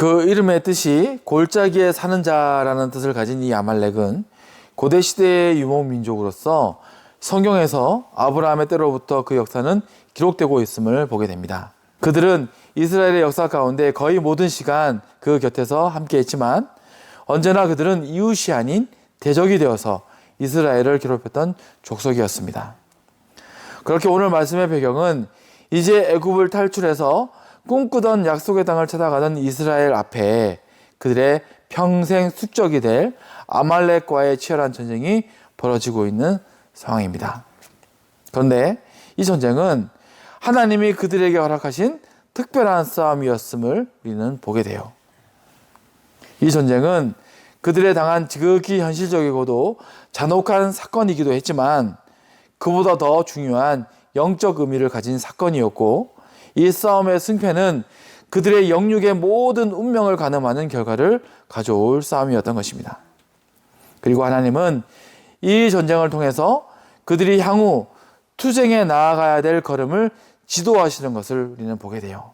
그 이름의 뜻이 골짜기에 사는 자라는 뜻을 가진 이 아말렉은 고대 시대의 유목 민족으로서 성경에서 아브라함의 때로부터 그 역사는 기록되고 있음을 보게 됩니다. 그들은 이스라엘의 역사 가운데 거의 모든 시간 그 곁에서 함께 했지만 언제나 그들은 이웃이 아닌 대적이 되어서 이스라엘을 괴롭혔던 족속이었습니다. 그렇게 오늘 말씀의 배경은 이제 애굽을 탈출해서 꿈꾸던 약속의 땅을 찾아가던 이스라엘 앞에 그들의 평생 숙적이 될 아말렉과의 치열한 전쟁이 벌어지고 있는 상황입니다. 그런데 이 전쟁은 하나님이 그들에게 허락하신 특별한 싸움이었음을 우리는 보게 돼요. 이 전쟁은 그들의 당한 지극히 현실적이고도 잔혹한 사건이기도 했지만 그보다 더 중요한 영적 의미를 가진 사건이었고 이 싸움의 승패는 그들의 영육의 모든 운명을 가늠하는 결과를 가져올 싸움이었던 것입니다. 그리고 하나님은 이 전쟁을 통해서 그들이 향후 투쟁에 나아가야 될 걸음을 지도하시는 것을 우리는 보게 돼요.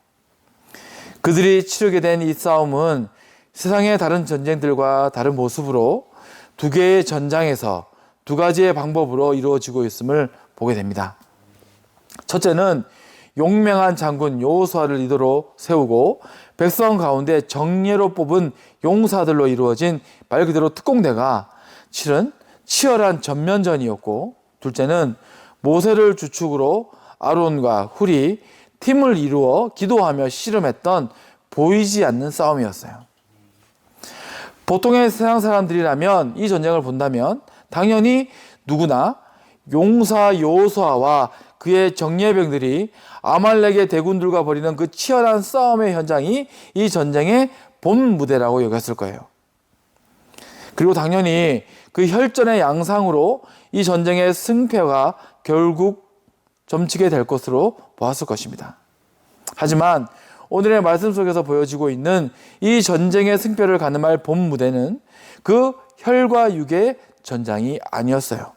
그들이 치르게 된 이 싸움은 세상의 다른 전쟁들과 다른 모습으로 두 개의 전장에서 두 가지의 방법으로 이루어지고 있음을 보게 됩니다. 첫째는 용맹한 장군 여호수아를 리더로 세우고 백성 가운데 정예로 뽑은 용사들로 이루어진 말 그대로 특공대가 치른 치열한 전면전이었고 둘째는 모세를 주축으로 아론과 훌이 팀을 이루어 기도하며 씨름했던 보이지 않는 싸움이었어요. 보통의 세상 사람들이라면 이 전쟁을 본다면 당연히 누구나 용사 여호수아와 그의 정예병들이 아말렉의 대군들과 벌이는 그 치열한 싸움의 현장이 이 전쟁의 본 무대라고 여겼을 거예요. 그리고 당연히 그 혈전의 양상으로 이 전쟁의 승패가 결국 점치게 될 것으로 보았을 것입니다. 하지만 오늘의 말씀 속에서 보여지고 있는 이 전쟁의 승패를 가늠할 본 무대는 그 혈과 육의 전장이 아니었어요.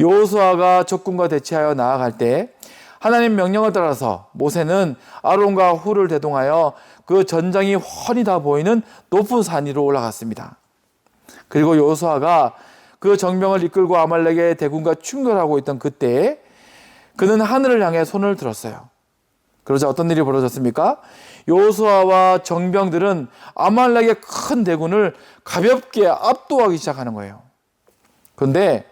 여호수아가 적군과 대치하여 나아갈 때 하나님 명령을 따라서 모세는 아론과 훌을 대동하여 그 전장이 훤히 다 보이는 높은 산 위로 올라갔습니다. 그리고 여호수아가 그 정병을 이끌고 아말렉의 대군과 충돌하고 있던 그때 그는 하늘을 향해 손을 들었어요. 그러자 어떤 일이 벌어졌습니까? 여호수아와 정병들은 아말렉의 큰 대군을 가볍게 압도하기 시작하는 거예요. 그런데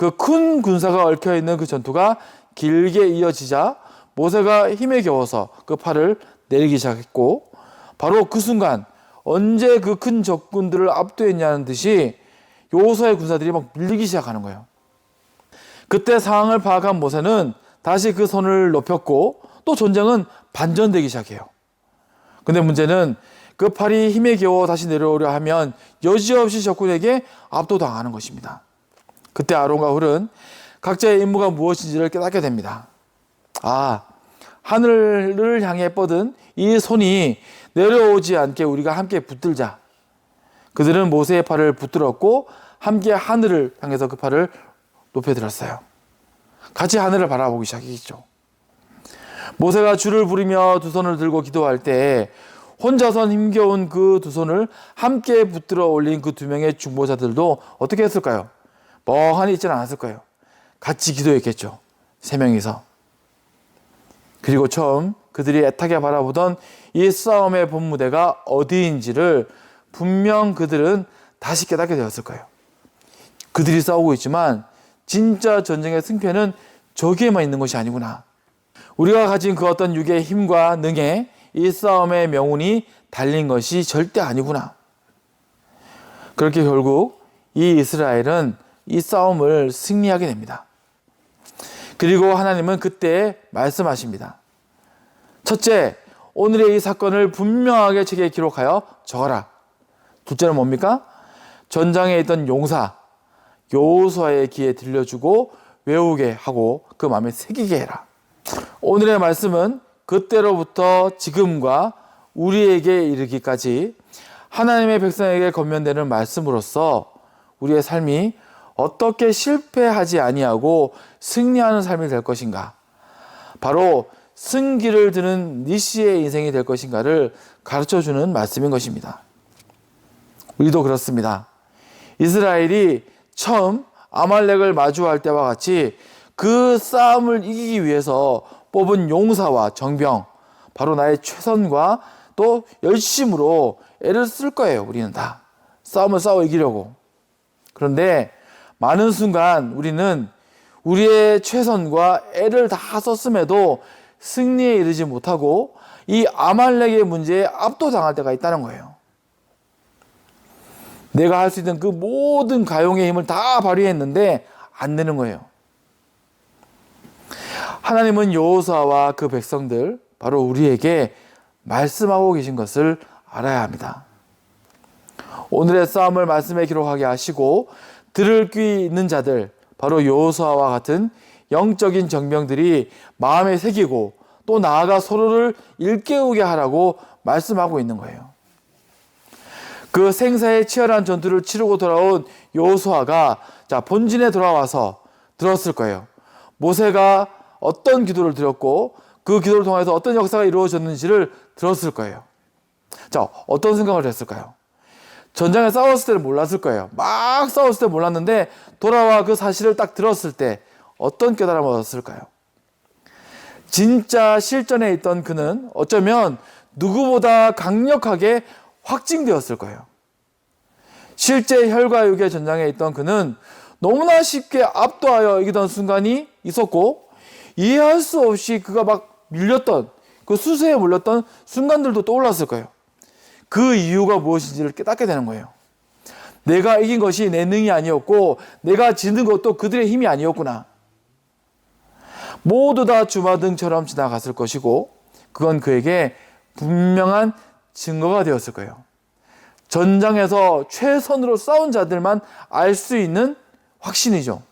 그 큰 군사가 얽혀 있는 그 전투가 길게 이어지자 모세가 힘에 겨워서 그 팔을 내리기 시작했고 바로 그 순간 언제 그 큰 적군들을 압도했냐는 듯이 여호수아의 군사들이 막 밀리기 시작하는 거예요. 그때 상황을 파악한 모세는 다시 그 손을 높였고 또 전쟁은 반전되기 시작해요. 근데 문제는 그 팔이 힘에 겨워 다시 내려오려 하면 여지없이 적군에게 압도당하는 것입니다. 그때 아론과 훌은 각자의 임무가 무엇인지를 깨닫게 됩니다. 아, 하늘을 향해 뻗은 이 손이 내려오지 않게 우리가 함께 붙들자. 그들은 모세의 팔을 붙들었고 함께 하늘을 향해서 그 팔을 높여들었어요. 같이 하늘을 바라보기 시작했죠. 모세가 줄을 부리며 두 손을 들고 기도할 때 혼자선 힘겨운 그 두 손을 함께 붙들어 올린 그 두 명의 중보자들도 어떻게 했을까요? 멍하니 있지는 않았을 거예요. 같이 기도했겠죠. 세 명이서. 그리고 처음 그들이 애타게 바라보던 이 싸움의 본무대가 어디인지를 분명 그들은 다시 깨닫게 되었을 거예요. 그들이 싸우고 있지만 진짜 전쟁의 승패는 저기에만 있는 것이 아니구나. 우리가 가진 그 어떤 육의 힘과 능에 이 싸움의 명운이 달린 것이 절대 아니구나. 그렇게 결국 이 이스라엘은 이 싸움을 승리하게 됩니다. 그리고 하나님은 그때 말씀하십니다. 첫째, 오늘의 이 사건을 분명하게 책에 기록하여 적어라. 둘째는 뭡니까? 전장에 있던 용사 여호수아의 귀에 들려주고 외우게 하고 그 마음에 새기게 해라. 오늘의 말씀은 그때로부터 지금과 우리에게 이르기까지 하나님의 백성에게 건면되는 말씀으로서 우리의 삶이 어떻게 실패하지 아니하고 승리하는 삶이 될 것인가? 바로 승기를 드는 니시의 인생이 될 것인가를 가르쳐 주는 말씀인 것입니다. 우리도 그렇습니다. 이스라엘이 처음 아말렉을 마주할 때와 같이 그 싸움을 이기기 위해서 뽑은 용사와 정병, 바로 나의 최선과 또 열심으로 애를 쓸 거예요. 우리는 다. 싸움을 싸워 이기려고. 그런데 많은 순간 우리는 우리의 최선과 애를 다 썼음에도 승리에 이르지 못하고 이 아말렉의 문제에 압도당할 때가 있다는 거예요. 내가 할 수 있는 그 모든 가용의 힘을 다 발휘했는데 안 되는 거예요. 하나님은 여호수아와 그 백성들 바로 우리에게 말씀하고 계신 것을 알아야 합니다. 오늘의 싸움을 말씀에 기록하게 하시고 들을 귀 있는 자들 바로 여호수아와 같은 영적인 정병들이 마음에 새기고 또 나아가 서로를 일깨우게 하라고 말씀하고 있는 거예요. 그 생사의 치열한 전투를 치르고 돌아온 여호수아가 자 본진에 돌아와서 들었을 거예요. 모세가 어떤 기도를 드렸고 그 기도를 통해서 어떤 역사가 이루어졌는지를 들었을 거예요. 자 어떤 생각을 했을까요? 전장에 싸웠을 때는 몰랐을 거예요. 막 싸웠을 때 몰랐는데 돌아와 그 사실을 딱 들었을 때 어떤 깨달음을 얻었을까요? 진짜 실전에 있던 그는 어쩌면 누구보다 강력하게 확증되었을 거예요. 실제 혈과육의 전장에 있던 그는 너무나 쉽게 압도하여 이기던 순간이 있었고 이해할 수 없이 그가 막 밀렸던 그 수세에 몰렸던 순간들도 떠올랐을 거예요. 그 이유가 무엇인지를 깨닫게 되는 거예요. 내가 이긴 것이 내 능이 아니었고 내가 지는 것도 그들의 힘이 아니었구나. 모두 다 주마등처럼 지나갔을 것이고 그건 그에게 분명한 증거가 되었을 거예요. 전장에서 최선으로 싸운 자들만 알 수 있는 확신이죠.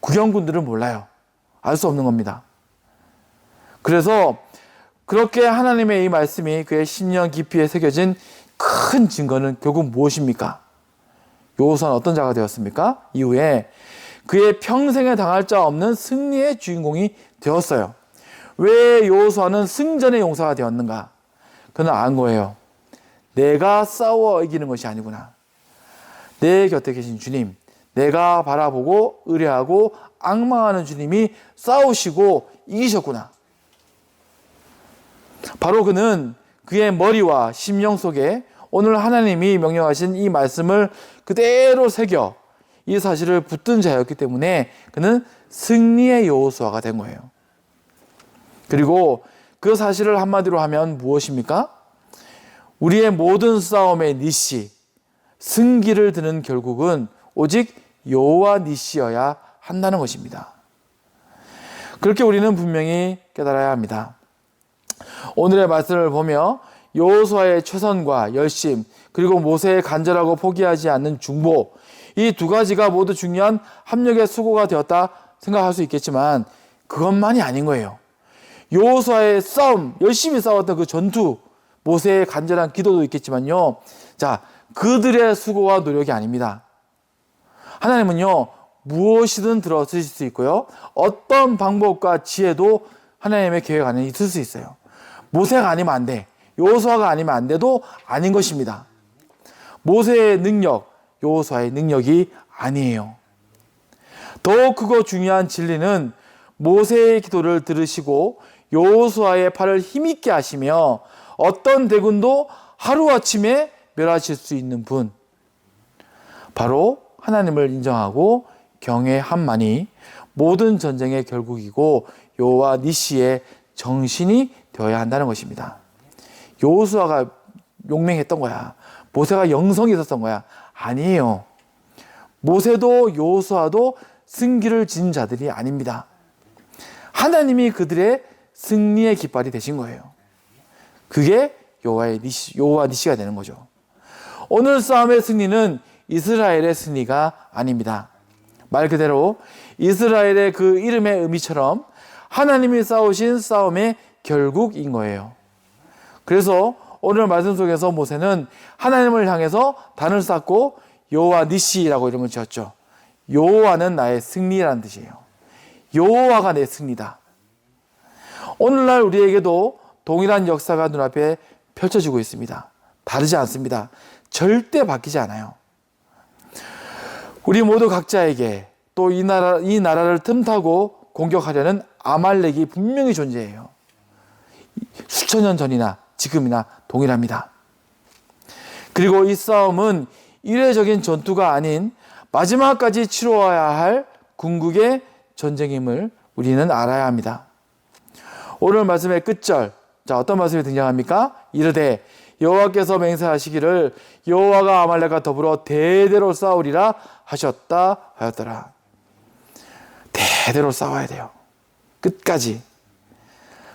구경꾼들은 몰라요. 알 수 없는 겁니다. 그래서 그렇게 하나님의 이 말씀이 그의 심령 깊이에 새겨진 큰 증거는 결국 무엇입니까? 요호수아는 어떤 자가 되었습니까? 이후에 그의 평생에 당할 자 없는 승리의 주인공이 되었어요. 왜 요호수아는 승전의 용사가 되었는가? 그는 안 거예요. 내가 싸워 이기는 것이 아니구나. 내 곁에 계신 주님, 내가 바라보고 의뢰하고 악망하는 주님이 싸우시고 이기셨구나. 바로 그는 그의 머리와 심령 속에 오늘 하나님이 명령하신 이 말씀을 그대로 새겨 이 사실을 붙든 자였기 때문에 그는 승리의 여호수아가 된 거예요. 그리고 그 사실을 한마디로 하면 무엇입니까? 우리의 모든 싸움의 니시, 승기를 드는 결국은 오직 여호와 니시여야 한다는 것입니다. 그렇게 우리는 분명히 깨달아야 합니다. 오늘의 말씀을 보며 여호수아의 최선과 열심 그리고 모세의 간절하고 포기하지 않는 중보 이 두 가지가 모두 중요한 합력의 수고가 되었다 생각할 수 있겠지만 그것만이 아닌 거예요. 여호수아의 싸움 열심히 싸웠던 그 전투 모세의 간절한 기도도 있겠지만요. 자 그들의 수고와 노력이 아닙니다. 하나님은요 무엇이든 들어주실 수 있고요 어떤 방법과 지혜도 하나님의 계획 안에 있을 수 있어요. 모세가 아니면 안 돼. 요호수아가 아니면 안 돼도 아닌 것입니다. 모세의 능력, 요호수아의 능력이 아니에요. 더 크고 중요한 진리는 모세의 기도를 들으시고 요호수아의 팔을 힘있게 하시며 어떤 대군도 하루아침에 멸하실 수 있는 분 바로 하나님을 인정하고 경외함만이 모든 전쟁의 결국이고 여호와 니시의 정신이 되어야 한다는 것입니다. 여호수아가 용맹했던 거야. 모세가 영성이 있었던 거야. 아니에요. 모세도 여호수아도 승기를 진 자들이 아닙니다. 하나님이 그들의 승리의 깃발이 되신 거예요. 그게 여호와의 니시, 여호와 니시가 되는 거죠. 오늘 싸움의 승리는 이스라엘의 승리가 아닙니다. 말 그대로 이스라엘의 그 이름의 의미처럼 하나님이 싸우신 싸움의 결국인 거예요. 그래서 오늘 말씀 속에서 모세는 하나님을 향해서 단을 쌓고 여호와 니시라고 이름을 지었죠. 여호와는 나의 승리라는 뜻이에요. 여호와가 내 승리다. 오늘날 우리에게도 동일한 역사가 눈앞에 펼쳐지고 있습니다. 다르지 않습니다. 절대 바뀌지 않아요. 우리 모두 각자에게 또 이 나라 이 나라를 틈타고 공격하려는 아말렉이 분명히 존재해요. 수천 년 전이나 지금이나 동일합니다. 그리고 이 싸움은 일회적인 전투가 아닌 마지막까지 치러야 할 궁극의 전쟁임을 우리는 알아야 합니다. 오늘 말씀의 끝절, 자 어떤 말씀이 등장합니까? 이르되 여호와께서 맹세하시기를 여호와가 아말렉과 더불어 대대로 싸우리라 하셨다 하였더라. 대대로 싸워야 돼요. 끝까지.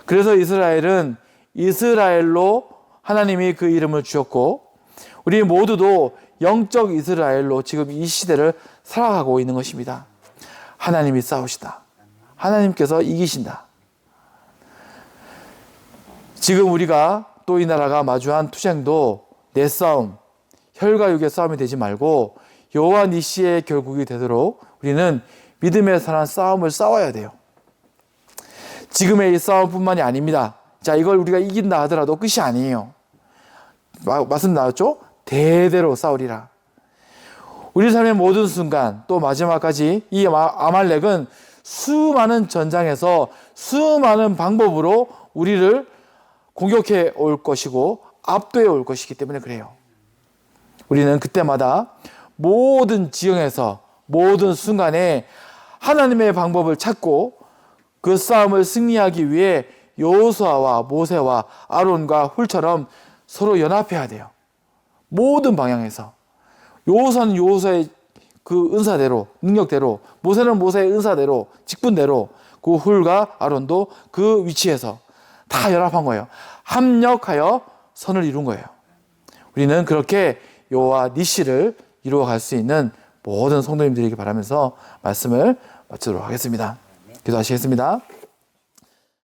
그래서 이스라엘은 이스라엘로 하나님이 그 이름을 주셨고 우리 모두도 영적 이스라엘로 지금 이 시대를 살아가고 있는 것입니다. 하나님이 싸우시다. 하나님께서 이기신다. 지금 우리가 또 이 나라가 마주한 투쟁도 내 싸움, 혈과 육의 싸움이 되지 말고 여호와 니시의 결국이 되도록 우리는 믿음에 관한 싸움을 싸워야 돼요. 지금의 이 싸움뿐만이 아닙니다. 자, 이걸 우리가 이긴다 하더라도 끝이 아니에요. 마- 말씀 나왔죠? 대대로 싸우리라. 우리 삶의 모든 순간 또 마지막까지 이 아- 아말렉은 수많은 전장에서 수많은 방법으로 우리를 공격해 올 것이고 압도해 올 것이기 때문에 그래요. 우리는 그때마다 모든 지형에서 모든 순간에 하나님의 방법을 찾고 그 싸움을 승리하기 위해 여호수아와 모세와 아론과 훌처럼 서로 연합해야 돼요. 모든 방향에서 여호수아는 여호수아의 그 은사대로 능력대로 모세는 모세의 은사대로 직분대로 그 훌과 아론도 그 위치에서 다 연합한 거예요. 합력하여 선을 이룬 거예요. 우리는 그렇게 여호와 니시를 이루어갈 수 있는 모든 성도님들에게 바라면서 말씀을 마치도록 하겠습니다. 기도하시겠습니다.